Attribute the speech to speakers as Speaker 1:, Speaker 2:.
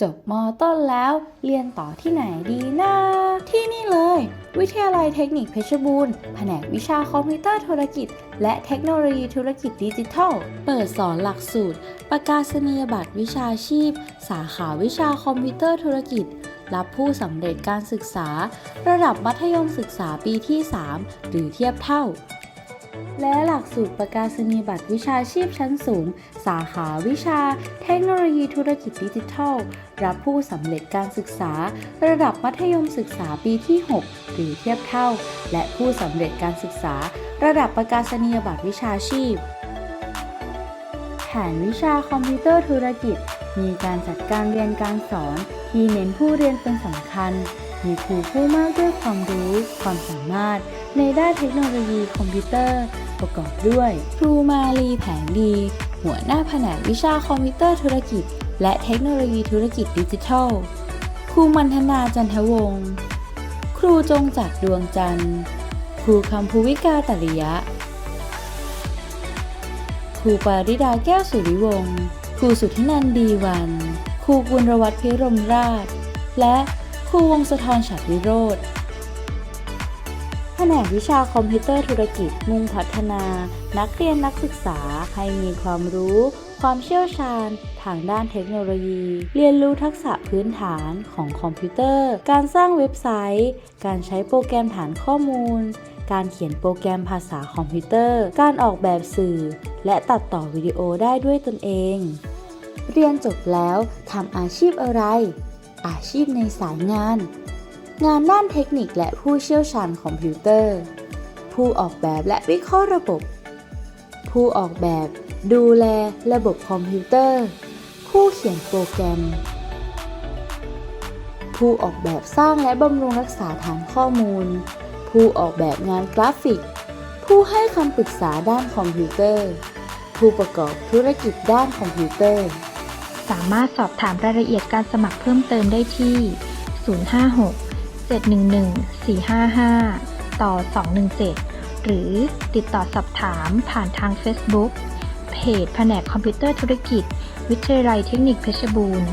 Speaker 1: จบมต้นแล้วเรียนต่อที่ไหนดีนะ ที่นี่เลย วิทยาลัยเทคนิคเพชรบูรณ์ แผนกวิชาคอมพิวเตอร์ธุรกิจ และเทคโนโลยีธุรกิจดิจิทัล เปิดสอนหลักสูตร ประกาศนียบัตรวิชาชีพ สาขาวิชาคอมพิวเตอร์ธุรกิจ รับผู้สำเร็จการศึกษา ระดับมัธยมศึกษาปีที่ 3 หรือเทียบเท่า และหลักสูตรประกาศนียบัตรวิชาชีพชั้นสูง สาขาวิชา เทคโนโลยีธุรกิจดิจิทัล รับผู้สำเร็จการศึกษา ระดับมัธยมศึกษาปีที่ 6 หรือเทียบเท่า และผู้สำเร็จการศึกษา ระดับประกาศนียบัตรวิชาชีพ แผนวิชาคอมพิวเตอร์ธุรกิจ มีการจัดการเรียนการสอน ที่เน้นผู้เรียนเป็นสำคัญ มีครูผู้มากด้วยความรู้ ความสามารถ ในด้านเทคโนโลยีคอมพิวเตอร์ ประกอบด้วย ครูมาลีแผงดี หัวหน้าแผนกวิชาคอมพิวเตอร์ธุรกิจ และเทคโนโลยีธุรกิจดิจิทัล ครูมันธนาจันทวงศ์ ครูจงจัดดวงจันทร์ ครูคำภูวิกาตริยะ ครูปาริดาแก้วสุริวงศ์ ครูสุทธินันท์ดีวัน ครูกุลรวัตรพิรมราช และครูวงศธรฉัตรวิโรธ แผนกวิชาคอมพิวเตอร์ธุรกิจมุ่งพัฒนา นักเรียนนักศึกษาให้มีความรู้ ความเชี่ยวชาญ ทางด้านเทคโนโลยี เรียนรู้ทักษะพื้นฐานของคอมพิวเตอร์ การสร้างเว็บไซต์ การใช้โปรแกรมฐานข้อมูล การเขียนโปรแกรมภาษาคอมพิวเตอร์ การออกแบบสื่อ และตัดต่อวิดีโอได้ด้วยตนเอง เรียนจบแล้วทำอาชีพอะไร อาชีพในสายงาน งานด้านเทคนิคและผู้เชี่ยวชาญคอมพิวเตอร์ ผู้ออกแบบและวิเคราะห์ระบบ ผู้ออกแบบ ดูแลระบบคอมพิวเตอร์ ผู้เขียนโปรแกรม ผู้ออกแบบสร้างและบำรุงรักษาฐานข้อมูล ผู้ออกแบบงานกราฟิก ผู้ให้คำปรึกษาด้านคอมพิวเตอร์ ผู้ประกอบธุรกิจด้านคอมพิวเตอร์
Speaker 2: สามารถสอบถามรายละเอียดการสมัครเพิ่มเติมได้ที่ 056 711 455 ต่อ 217 หรือติดต่อสอบถามผ่านทาง Facebook เพจแผนกคอมพิวเตอร์ธุรกิจ วิทยาลัยเทคนิคเพชรบูรณ์